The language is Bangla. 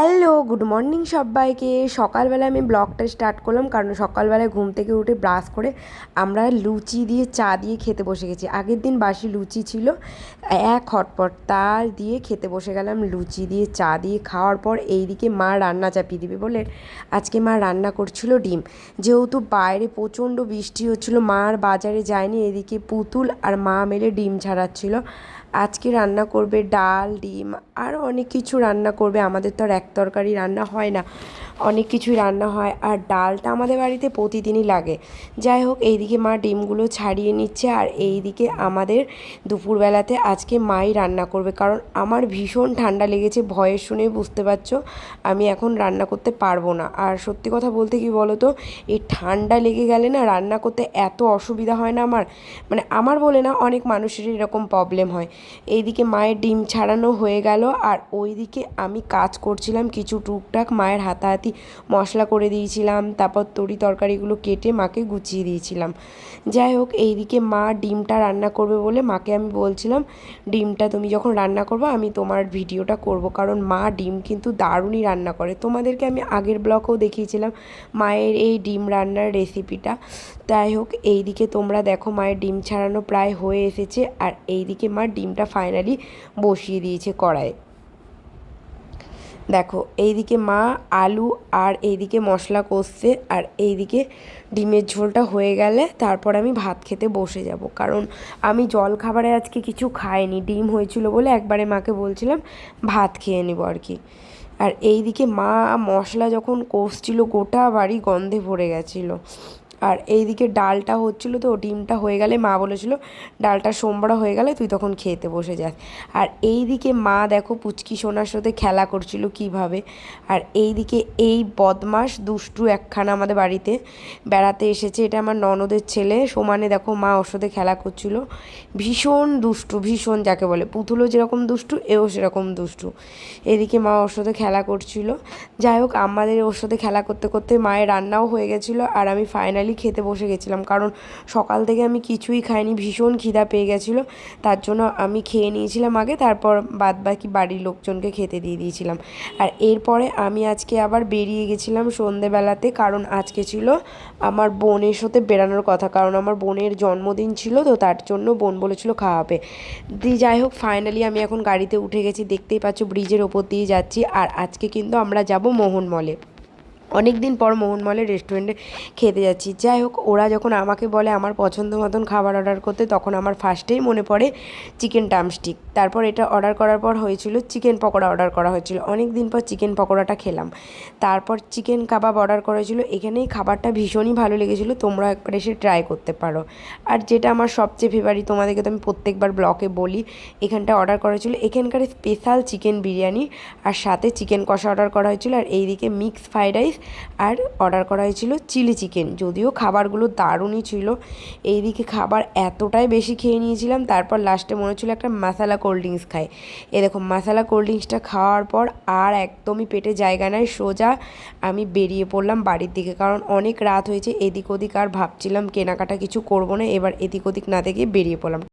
হ্যালো গুড মর্নিং সবাইকে। সকালবেলা আমি ব্লগটা স্টার্ট করলাম কারণ সকালবেলায় ঘুম থেকে উঠে ব্রাশ করে আমরা লুচি দিয়ে চা দিয়ে খেতে বসে গেছি। আগের দিন বাসি লুচি ছিল, এক হটপট তার দিয়ে খেতে বসে গেলাম, লুচি দিয়ে চা দিয়ে খাওয়ার পর এইদিকে মা রান্না চাপিয়ে দিবে বলে আজকে মা রান্না করছিল ডিম। যেহেতু বাইরে প্রচণ্ড বৃষ্টি হচ্ছিল মা বাজারে যায়নি, এদিকে পুতুল আর মা মেলে ডিম ছাড়াচ্ছিল। আজকে রান্না করবে ডাল, ডিম আরও অনেক কিছু রান্না করবে। আমাদের তো আর এক তরকারি রান্না হয় না। অনেক কিছুই রান্না হয়। আর ডালটা আমাদের বাড়িতে প্রতিদিনই লাগে। যাই হোক, এইদিকে মা ডিমগুলো ছাড়িয়ে নিচ্ছে। আর এইদিকে আমাদের দুপুরবেলাতে আজকে মাই রান্না করবে। কারণ আমার ভীষণ ঠান্ডা লেগেছে, ভয়ের শুনেই বুঝতে পারছ। আমি এখন রান্না করতে পারব না। আর সত্যি কথা বলতে কি বলো তো এই ঠান্ডা লেগে গেলে না রান্না করতে এত অসুবিধা হয় না আমার। মানে আমার বলে না, অনেক মানুষেরই এরকম প্রবলেম হয়। এইদিকে মায়ের ডিম ছাড়ানো হয়ে গেল আর ওইদিকে আমি কাজ করছিলাম কিছু টুকটাক মায়ের হাতাহাতি মশলা করে দিয়েছিলাম, তারপর তরি তরকারিগুলো কেটে মাকে গুছিয়ে দিয়েছিলাম। যাই হোক, এইদিকে মা ডিমটা রান্না করবে বলে মাকে আমি বলছিলাম, ডিমটা তুমি যখন রান্না করব আমি তোমার ভিডিওটা করব। কারণ মা ডিম কিন্তু দারুণই রান্না করে। তোমাদেরকে আমি আগের ব্লগেও দেখিয়েছিলাম মায়ের এই ডিম রান্নার রেসিপিটা। তাই হোক, এইদিকে তোমরা দেখো মায়ের ডিম ছাড়ানো প্রায় হয়ে এসেছে আর এইদিকে মা ডিমটা ফাইনালি বসিয়ে দিয়েছে কড়াইয়ে। দেখো, এইদিকে মা, আলু আর এইদিকে মশলা কষছে আর এইদিকে ডিমের ঝোলটা হয়ে গেলে তারপর আমি ভাত খেতে বসে যাব। কারণ আমি জল খাবারে আজকে কিছু খাইনি, ডিম হয়েছিল বলে একবারে মাকে বলছিলাম ভাত খেয়ে নেব আর কি। আর এই দিকে মা মশলা যখন কষছিল, গোটা বাড়ি গন্ধে ভরে গেছিল। আর এইদিকে ডালটা হচ্ছিল তো, ডিমটা হয়ে গেলে মা বলেছিল, ডালটা সোমবারা হয়ে গেলে তুই তখন খেতে বসে যাস। আর এই দিকে মা দেখো পুচকি সোনার সাথে খেলা করছিল কীভাবে। আর এই দিকে এই বদমাস দুষ্টু একখানা আমাদের বাড়িতে বেড়াতে এসেছে। এটা আমার ননদের ছেলে, সমানে দেখো মা ওর সাথে খেলা করছিল। ভীষণ দুষ্টু, ভীষণ যাকে বলে, পুতুলও যেরকম দুষ্টু, এও সেরকম দুষ্টু। এদিকে মা ওর সাথে খেলা করছিল। যাই হোক আমাদের ওর সাথে খেলা করতে করতে মায়ের রান্নাও হয়ে গেছিল আর আমি ফাইনালি খেতে বসে গেছিলাম। কারণ সকাল থেকে আমি কিছুই খাইনি, ভীষণ খিদা পেয়ে গেছিল। তার জন্য আমি খেয়ে নিয়েছিলাম আগে, তারপর বাদ বাকি বাড়ির লোকজনকে খেতে দিয়ে দিয়েছিলাম। আর এরপরে আমি আজকে আবার বেরিয়ে গেছিলাম সন্ধেবেলাতে, কারণ আজকে ছিল আমার বোনের সাথে বেরানোর কথা। কারণ আমার বোনের জন্মদিন ছিল, তো তার জন্য বোন বলেছিল খাওয়াবে দিয়ে যাই হোক ফাইনালি আমি এখন গাড়িতে উঠে গেছি, দেখতেই পাচ্ছ ব্রিজের ওপর দিয়ে যাচ্ছি। আর আজকে কিন্তু আমরা যাব মোহন মলে অনেক দিন পর মোহনমলের রেস্টুরেন্টে খেতে যাচ্ছি। যাই হোক, ওরা যখন আমাকে বলে আমার পছন্দ মতন খাবার অর্ডার করতে, তখন আমার ফার্স্টেই মনে পড়ে চিকেন টামস্টিক তারপর এটা অর্ডার করার পর হয়েছিল চিকেন পকোড়া অর্ডার করা হয়েছিল। অনেক দিন পর চিকেন পকোড়াটা খেলাম। তারপর চিকেন কাবাব অর্ডার করা হয়েছিল। এখানেই খাবারটা ভীষণই ভালো লেগেছিলো। তোমরা একবার এসে ট্রাই করতে পারো। আর যেটা আমার সবচেয়ে ফেভারিট তোমাদেরকে তো আমি প্রত্যেকবার ব্লকে বলি, এখানটা অর্ডার করা হয়েছিল। এখানকার স্পেশাল চিকেন বিরিয়ানি, আর সাথে চিকেন কষা অর্ডার করা হয়েছিল। আর এইদিকে মিক্স ফ্রাইড রাইস আর অর্ডার করা হয়েছিল চিলি চিকেন। যদিও খাবারগুলো দারুণই ছিল, এইদিকে খাবার এতটাই বেশি খেয়ে নিয়েছিলাম, তারপর লাস্টে মনে হচ্ছিল একটা মশালা কোল্ড ড্রিঙ্কস খাই। এরকম মশালা কোল্ড ড্রিঙ্কসটা খাওয়ার পর আর একদমই পেটে জায়গা নেয় সোজা আমি বেরিয়ে পড়লাম বাড়ির দিকে। কারণ অনেক রাত হয়েছে, এদিক ওদিক আর ভাবছিলাম কেনাকাটা কিছু করব না, এবার এদিক ওদিক না দেখে বেরিয়ে পড়লাম।